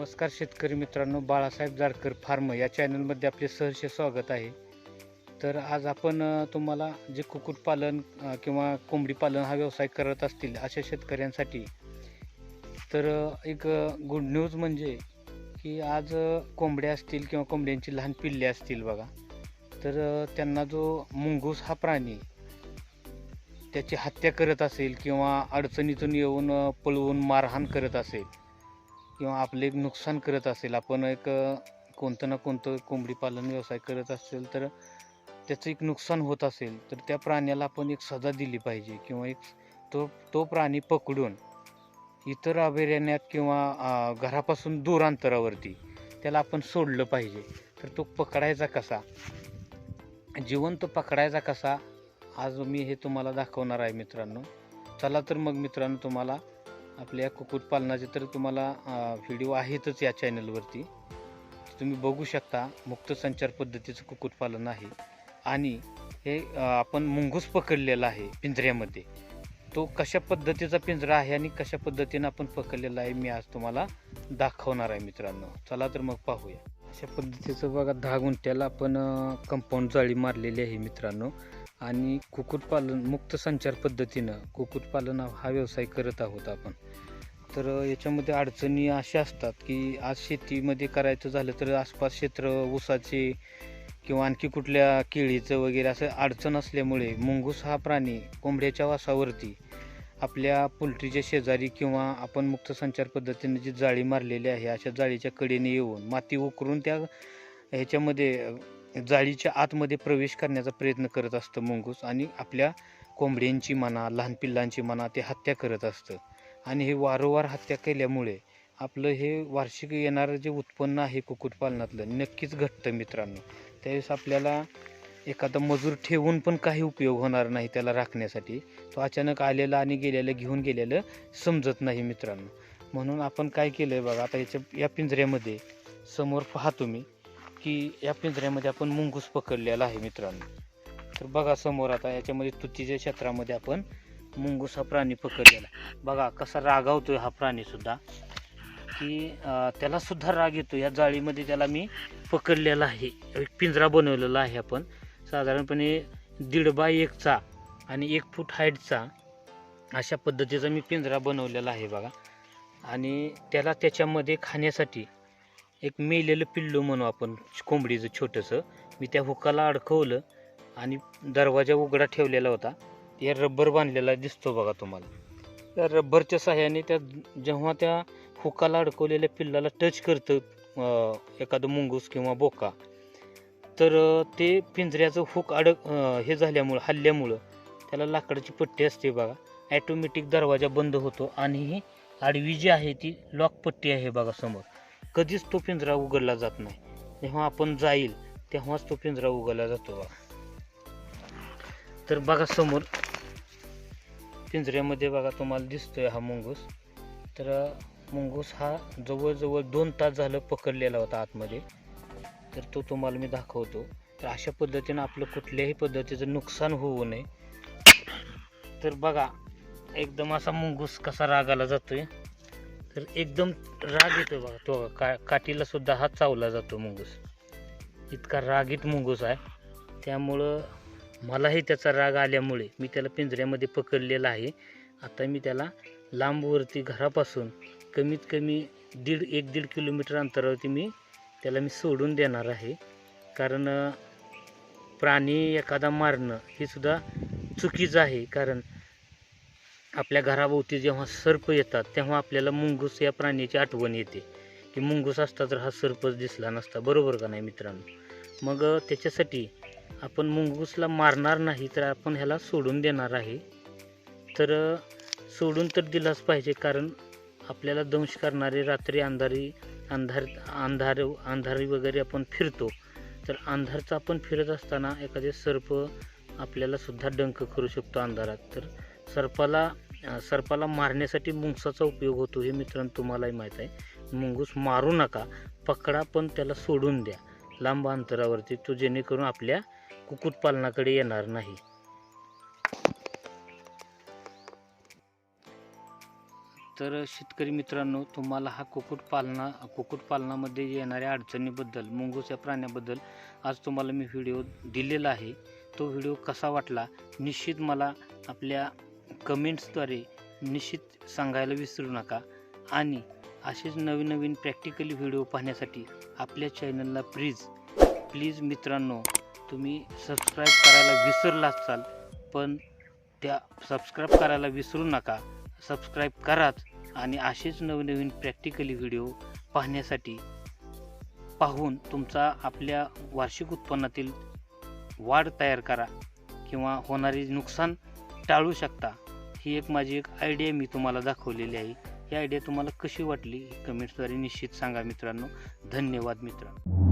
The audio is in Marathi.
नमस्कार शेतकरी मित्रांनो बाळासाहेब जारकर फार्म या चॅनलमध्ये आपले सहर्ष स्वागत आहे. तर आज आपण तुम्हाला जे कुक्कुटपालन किंवा कोंबडी पालन हा व्यवसाय करत असतील अशा शेतकऱ्यांसाठी तर एक गुड न्यूज म्हणजे की आज कोंबड्या असतील किंवा कोंबड्यांची लहान पिल्ले असतील बघा तर त्यांना जो मुंगूस हा प्राणी त्याची हत्या करत असेल किंवा अडचणीतून येऊन पळवून मारहाण करत असेल किंवा आपले एक नुकसान करत असेल आपण एक कोणतं ना कोणतं कोंबडी पालन व्यवसाय करत असेल तर त्याचं एक नुकसान होत असेल तर त्या प्राण्याला आपण एक सजा दिली पाहिजे किंवा एक तो तो प्राणी पकडून इतर अभयारण्यात किंवा घरापासून दूर अंतरावरती त्याला आपण सोडलं पाहिजे. तर तो पकडायचा कसा? जिवंत पकडायचा कसा? आज मी हे तुम्हाला दाखवणार आहे मित्रांनो. चला तर मग मित्रांनो तुम्हाला आपल्या कुक्कुटपालनाचे तर तुम्हाला व्हिडिओ आहेतच या चॅनलवरती तुम्ही बघू शकता मुक्त संचार पद्धतीचं कुक्कुटपालन आहे. आणि हे आपण मुंगूस पकडलेला आहे पिंजऱ्यामध्ये. तो कशा पद्धतीचा पिंजरा आहे आणि कशा पद्धतीनं आपण पकडलेला आहे मी आज तुम्हाला दाखवणार आहे मित्रांनो. चला तर मग पाहूया. अशा पद्धतीचं बघा दहा गुंठ्याला आपण कंपाऊंड जाळी मारलेली आहे मित्रांनो. आणि कुक्कुटपालन मुक्त संचार पद्धतीनं कुक्कुटपालन हा व्यवसाय करत आहोत आपण. तर याच्यामध्ये अडचणी अशा असतात की आज शेतीमध्ये करायचं झालं तर आसपास क्षेत्र ऊसाचे किंवा आणखी कुठल्या केळीचं वगैरे असं अडचण असल्यामुळे मुंगूस हा प्राणी कोंबड्याच्या वासावरती आपल्या पोल्ट्रीच्या शेजारी किंवा आपण मुक्त संचार पद्धतीने जी जाळी मारलेली आहे अशा जाळीच्या कडेने येऊन माती उकरून त्या ह्याच्यामध्ये जाळीच्या आतमध्ये प्रवेश करण्याचा प्रयत्न करत असतं मुंगूस आणि आपल्या कोंबड्यांची म्हणा लहान पिल्लांची म्हणा ते हत्या करत असतं. आणि हे वारंवार हत्या केल्यामुळे आपलं हे वार्षिक येणारं जे उत्पन्न आहे कुक्कुटपालनातलं नक्कीच घटतं मित्रांनो. त्यावेळेस आपल्याला एखादा मजूर ठेवून पण काही उपयोग होणार नाही त्याला राखण्यासाठी. तो अचानक आलेला आणि गेलेलं घेऊन गेलेलं समजत नाही मित्रांनो. म्हणून आपण काय केलं आहे बघा आता याच्या या पिंजऱ्यामध्ये समोर पहा तुम्ही. की या पिंजऱ्यामध्ये आपण मुंगूस पकडलेला आहे मित्रांनो. तर बघा समोर आता याच्यामध्ये तुतीच्या क्षेत्रामध्ये आपण मुंगूस हा प्राणी पकडलेला बघा कसा रागावतोय हा प्राणी सुद्धा. की त्याला सुद्धा राग येतो. या जाळीमध्ये त्याला मी पकडलेला आहे. एक पिंजरा बनवलेला आहे आपण. साधारणपणे दीड बाय एकचा आणि एक फूट हाईटचा अशा पद्धतीचा मी पिंजरा बनवलेला आहे बघा. आणि त्याला त्याच्यामध्ये खाण्यासाठी एक मेलेलं पिल्लू म्हणू आपण कोंबडीचं छोटंसं. मी त्या हुकाला अडकवलं आणि दरवाजा उघडा ठेवलेला होता. या रबर बांधलेला दिसतो बघा तुम्हाला. त्या रबरच्या सहाय्याने त्या जेव्हा त्या हुकाला अडकवलेल्या पिल्लाला टच करतं एखादं मुंगूस किंवा बोका तर ते पिंजऱ्याचं हुक अडक हे झाल्यामुळं हल्ल्यामुळं त्याला लाकडाची पट्टी असते बघा. ॲटोमॅटिक दरवाजा बंद होतो आणि ही आडवी जी आहे ती लॉक पट्टी आहे बघा समोर. कधीच तो पिंजरा उघडला जात नाही. जेव्हा आपण जाईल तेव्हाच तो पिंजरा उघडला जातो बघा तर बघा समोर पिंजऱ्यामध्ये बघा तुम्हाला दिसतोय हा मुंगूस. तर मुंगूस हा जवळजवळ दोन तास झालं पकडलेला होता आतमध्ये. तर तो तुम्हाला मी दाखवतो. तर अशा पद्धतीनं आपलं कुठल्याही पद्धतीचं नुकसान होऊ नये. तर बघा एकदम असा मुंगूस कसा रागाला जातोय. तर एकदम राग येतो बघा. तो का काठीला सुद्धा हात चावला जातो मुंगूस. इतका रागीत मुंगूस आहे. त्यामुळं मलाही त्याचा राग आल्यामुळे मी त्याला पिंजऱ्यामध्ये पकडलेला आहे. आता मी त्याला लांबवरती घरापासून कमीत कमी दीड एक दीड किलोमीटर अंतरावरती मी त्याला मी सोडून देणार आहे. कारण प्राणी एखादा मारणं हे सुद्धा चुकीचं आहे. कारण आपल्या घराभोवती जेव्हा सर्प येतात तेव्हा आपल्याला मुंगूस या प्राण्याची आठवण येते. की मुंगूस असता तर हा सर्पच दिसला नसता. बरोबर का नाही मित्रांनो? मग त्याच्यासाठी आपण मुंगूसला मारणार नाही तर आपण ह्याला सोडून देणार आहे. तर सोडून तर दिलाच पाहिजे कारण आपल्याला दंश करणारे रात्री अंधारी अंधार अंधार अंधारी वगैरे आपण फिरतो. तर अंधारचा आपण फिरत असताना एखादे सर्प आपल्याला सुद्धा डंक करू शकतो अंधारात. तर सर्पाला सर्पाला मारण्यासाठी मुंगसाचा उपयोग होतो हे मित्रांनो तुम्हालाही माहीत आहे. मुंगूस मारू नका पकडा पण त्याला सोडून द्या. लांब अंतरावरती तो जेणेकरून आपल्या कुक्कुटपालनाकडे येणार नाही. तर शेतकरी मित्रांनो तुम्हाला हा कुक्कुटपालना कुक्कुटपालनामध्ये येणाऱ्या अडचणीबद्दल मुंगूस या प्राण्याबद्दल आज तुम्हाला मी व्हिडिओ दिलेला आहे. तो व्हिडिओ कसा वाटला? निश्चित मला आपल्या कमेंट्सद्वारे निश्चित सांगायला विसरू नका. आणि असेच नवीन नवीन प्रॅक्टिकली व्हिडिओ पाहण्यासाठी आपल्या चॅनलला प्लीज प्लीज मित्रांनो तुम्ही सबस्क्राईब करायला विसरला असाल पण त्या सबस्क्राईब करायला विसरू नका. सबस्क्राईब कराच आणि असेच नवनवीन प्रॅक्टिकली व्हिडिओ पाहण्यासाठी पाहून तुमचा आपल्या वार्षिक उत्पन्नातील वाढ तयार करा किंवा होणारे नुकसान टाळू शकता. ही एक माझी एक आयडिया मी तुम्हाला दाखवलेली आहे. ही आयडिया तुम्हाला कशी वाटली कमेंट्सद्वारे निश्चित सांगा मित्रांनो. धन्यवाद मित्रांनो.